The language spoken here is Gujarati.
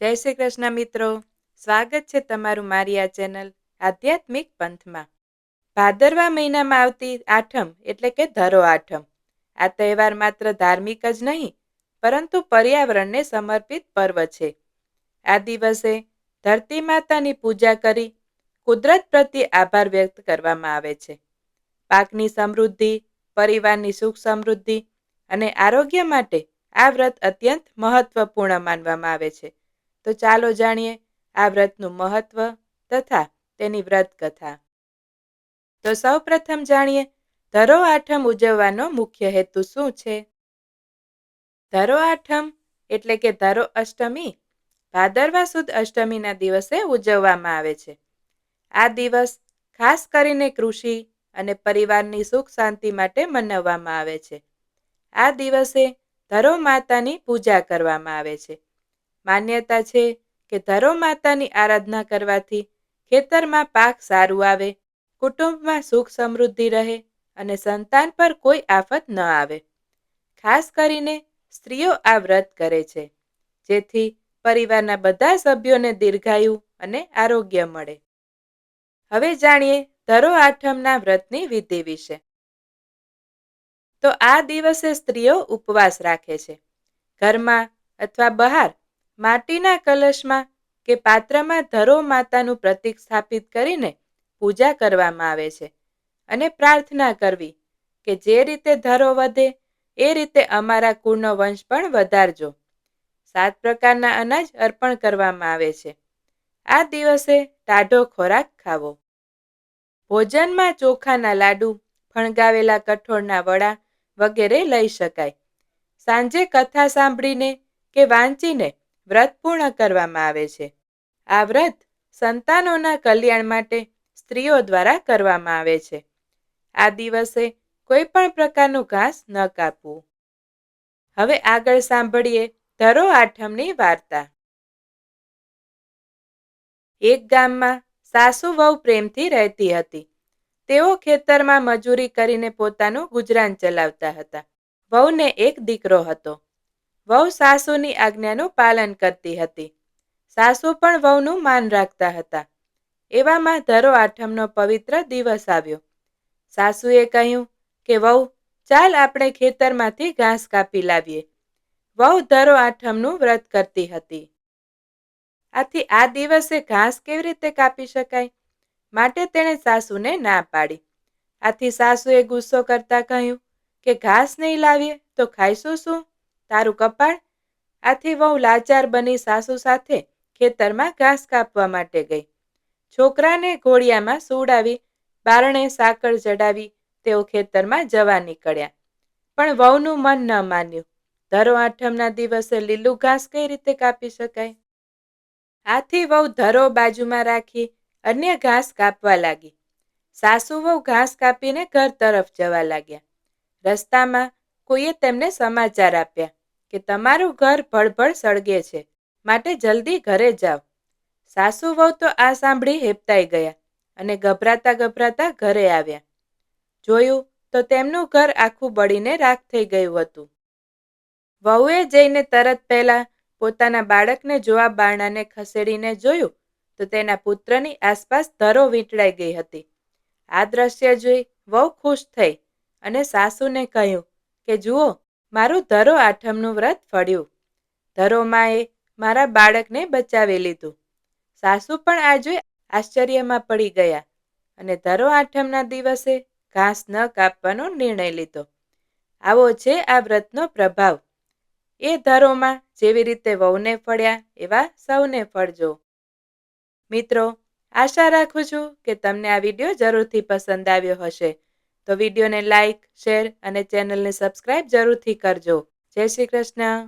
જય શ્રી કૃષ્ણ મિત્રો. સ્વાગત છે તમારું મારી આ ચેનલ આધ્યાત્મિક પંથમાં. ભાદરવા મહિનામાં આવતી આઠમ એટલે કે ધરો આઠમ. આ તહેવાર માત્ર ધાર્મિક જ નહીં, પરંતુ પર્યાવરણને સમર્પિત પર્વ છે. આ દિવસે ધરતી માતાની પૂજા કરી કુદરત પ્રત્યે આભાર વ્યક્ત કરવામાં આવે છે. પાકની સમૃદ્ધિ, પરિવારની સુખ સમૃદ્ધિ અને આરોગ્ય માટે આ વ્રત અત્યંત મહત્વપૂર્ણ માનવામાં આવે છે. તો ચાલો જાણીએ આ વ્રતનું મહત્વ તથા તેની વ્રત કથા તો સૌ પ્રથમ જાણીએ, ધરો આઠમ ઉજવવાનો મુખ્ય હેતુ શું છે? ધરો આઠમ એટલે કે ધરો અષ્ટમી, ભાદરવા સુદ અષ્ટમીના દિવસે ઉજવવામાં આવે છે. આ દિવસ ખાસ કરીને કૃષિ અને પરિવારની સુખ શાંતિ માટે મનાવવામાં આવે છે. આ દિવસે ધરો માતાની પૂજા કરવામાં આવે છે. માન્યતા છે કે ધરો માતાની આરાધના કરવાથી ખેતરમાં પાક સારું આવે, કુટુંબમાં સુખ સમૃદ્ધિ રહે અને સંતાન પર કોઈ આફત ન આવે. ખાસ કરીને સ્ત્રીઓ આ વ્રત કરે છે, જેથી પરિવારના બધા સભ્યોને દીર્ઘાયુ અને આરોગ્ય મળે. હવે જાણીએ ધરો આઠમના વ્રતની વિધિ વિશે. તો આ દિવસે સ્ત્રીઓ ઉપવાસ રાખે છે. ઘરમાં અથવા બહાર માટીના કલશમાં કે પાત્રમાં ધરો માતાનું પ્રતીક સ્થાપિત કરીને પૂજા કરવામાં આવે છે અને પ્રાર્થના કરવી કે જે રીતે ધરો વધે, એ રીતે અમારા કુળનો વંશ પણ વધારજો. સાત પ્રકારના અનાજ અર્પણ કરવામાં આવે છે. આ દિવસે ટાઢો ખોરાક ખાવો. ભોજનમાં ચોખાના લાડુ, ફણગાવેલા કઠોળના વડા વગેરે લઈ શકાય. સાંજે કથા સાંભળીને કે વાંચીને વ્રત પૂર્ણ કરવામાં આવે છે. આ વ્રત સંતાનોના કલ્યાણ માટે સ્ત્રીઓ દ્વારા કરવામાં આવે છે. આ દિવસે કોઈ પણ પ્રકારનું ઘાસ ન કાપવું. હવે આગળ સાંભળીએ ધરો આઠમની વાર્તા. એક ગામમાં સાસુ વહુ પ્રેમથી રહેતી હતી. તેઓ ખેતરમાં મજૂરી કરીને પોતાનું ગુજરાન ચલાવતા હતા. વહુને એક દીકરો હતો. વહુ સાસુની આજ્ઞાનું પાલન કરતી હતી. સાસુ પણ વહુનું માન રાખતા હતા. એવામાં ધરો આઠમનો પવિત્ર દિવસ આવ્યો. સાસુએ કહ્યું કે, વહુ, ચાલ આપણે ખેતરમાંથી ઘાસ કાપી લાવીએ. વહુ ધરો આઠમનું વ્રત કરતી હતી. આથી આ દિવસે ઘાસ કેવી રીતે કાપી શકાય? માટે તેણે સાસુને ના પાડી. આથી સાસુએ ગુસ્સો કરતા કહ્યું કે, ઘાસ નહીં લાવીએ તો ખાઈશું શું? તારું કપાળ આથી વહુ લાચાર બની સાસુ સાથે ખેતરમાં ઘાસ કાપવા માટે ગઈ. છોકરાને ઘોડિયામાં સુવડાવી, બારણે સાકળ ચડાવી તેઓ ખેતરમાં જવા નીકળ્યા. પણ વહુનું મન ન માન્યું. ધરો આઠમના દિવસે લીલું ઘાસ કઈ રીતે કાપી શકાય? આથી વહુ ધરો બાજુમાં રાખી અન્ય ઘાસ કાપવા લાગી. સાસુ વહુ ઘાસ કાપીને ઘર તરફ જવા લાગ્યા. રસ્તામાં કોઈએ તેમને સમાચાર આપ્યા. કે તમારું ઘર ભળભળ સળગે છે. માટે જલ્દી ઘરે જાઓ. સાસુ વહુ તો આ સાંભળી હેપતાઈ ગયા અને ગભરાતા ગભરાતા ઘરે આવ્યા. જોયું તો તેમનું ઘર આખું બળીને રાખ થઈ ગયું હતું. વહુએ જઈને તરત પહેલા પોતાના બાળકને જોવા બારણાને ખસેડીને જોયું તો તેના પુત્રની આસપાસ ધરો વીંટળાઈ ગઈ હતી. આ દ્રશ્ય જોઈ વહુ ખુશ થઈ અને સાસુને કહ્યું કે જુઓ મારું ધરો આઠમનું વ્રત ફળ્યું. ધરો માએ મારા બાળકને બચાવી લીધું. સાસુ પણ આ જોઈ આશ્ચર્યમાં પડી ગયા અને ધરો આઠમના દિવસે ઘાસ ન કાપવાનો નિર્ણય લીધો. આવો છે આ વ્રતનો પ્રભાવ. એ ધરોમાં જેવી રીતે વહુને ફળ્યા એવા સૌને ફળજો. મિત્રો, આશા રાખું છું કે તમને આ વીડિયો જરૂરથી પસંદ આવ્યો હશે. તો વિડીયોને લાઈક શેર અને ચેનલને સબસ્ક્રાઈબ જરૂરથી કરજો. જય શ્રી કૃષ્ણ.